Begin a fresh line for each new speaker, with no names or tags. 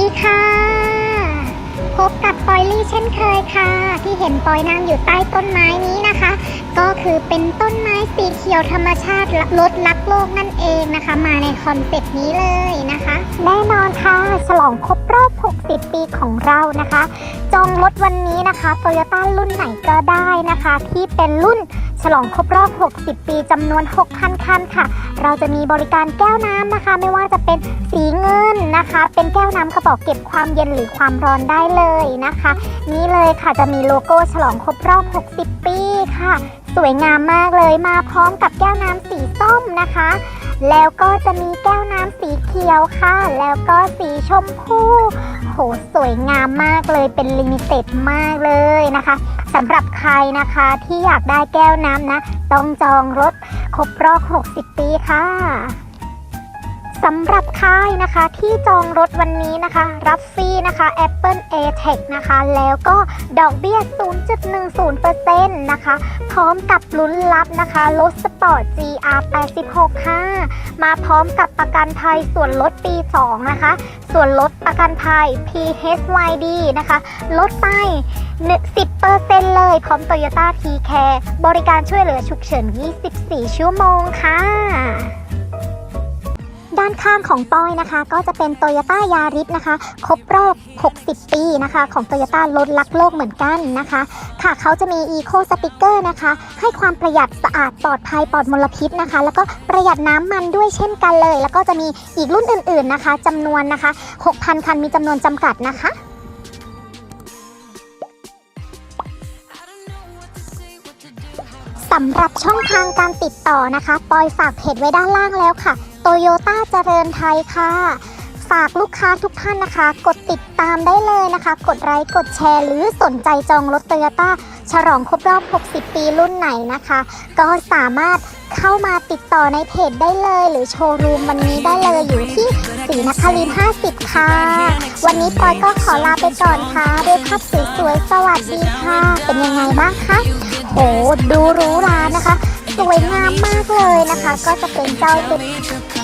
皮卡 พบกับปอยลี่เช่นเคยค่ะ ที่เห็นปอยนางอยู่ใต้ต้นไม้นี้นะคะ ก็คือเป็นต้นไม้สีเขียวธรรมชาติลดรักโลกนั่นเองนะคะ มาในคอนเซ็ปต์นี้เลยนะคะ แน่นอนค่ะ ฉลองครบรอบ 60 ปีของเรานะคะ จองรถวันนี้นะคะโตโยต้ารุ่นไหนก็ได้นะคะ ที่เป็นรุ่นฉลองครบรอบ 60 ปีจำนวน 6,000 คันค่ะ เราจะมีบริการแก้วน้ำนะคะ ไม่ว่าจะเป็นสีเงินนะคะ เป็นแก้วน้ำกระบอกเก็บความเย็นหรือความร้อนได้เลยนะคะ นี่เลยค่ะจะมีโลโก้ฉลองครบรอบ 60 ปีค่ะ สวยงามมากเลยมาพร้อมกับแก้วน้ำสีส้มนะคะ แล้วก็จะมีแก้วน้ำสีเขียวค่ะ แล้วก็สีชมพูโหสวยงามมากเลยเป็นลิมิเต็ดมากเลยนะคะสำหรับใครนะคะที่อยากได้แก้วน้ำนะ ต้องจองรถครบรอบ 60 ปีค่ะ สำหรับค่ายนะคะที่จองรถวันนี้นะคะ รับฟรีนะคะ Apple a t e c นะคะ แล้วก็ดอกเบี้ย 0.10%นะคะ พร้อมกับลุ้นรับนะคะรถสปอร์ต GR 86ค่ะมาพร้อมกับประกันภัยส่วนลดปี 2 นะคะ ส่วนลดประกันภัย PHYD นะคะ ลดไป 10%เลย พร้อม Toyota T-Care บริการช่วยเหลือฉุกเฉิน 24 ชั่วโมงค่ะ ด้านข้างของปอยนะคะ ก็จะเป็น Toyota Yaris นะคะครบรอบ 60 ปีนะคะ ของ Toyota รถรักโลกเหมือนกันนะคะ ค่ะเขาจะมี Eco Sticker นะคะ ให้ความประหยัดสะอาดปลอดภัยปลอดมลพิษนะคะ แล้วก็ประหยัดน้ำมันด้วยเช่นกันเลย แล้วก็จะมีอีกรุ่นอื่น ๆนะคะจำนวนนะคะ 6,000 คันมีจำนวนจำกัดนะคะสำหรับช่องทางการติดต่อนะคะ ปอยฝากเพจไว้ด้านล่างแล้วค่ะ โตโยต้าเจริญไทยค่ะ ฝากลูกค้าทุกท่านนะคะ กดติดตามได้เลยนะคะ กดไลค์กดแชร์ หรือสนใจจองรถโตโยต้าฉลองครบรอบ 60 ปีรุ่นไหนนะคะ ก็สามารถเข้ามาติดต่อในเพจได้เลย หรือโชว์รูมวันนี้ได้เลยอยู่ที่ศรีนครินทร์50 ค่ะ วันนี้ปอยก็ขอลาไปก่อนค่ะด้วยภาพสวยๆสวัสดีค่ะ เป็นยังไงบ้างคะโอ้ดูรูหรานะ วยงามมากเลยนะคะ ก็จะเป็นเจ้าตึก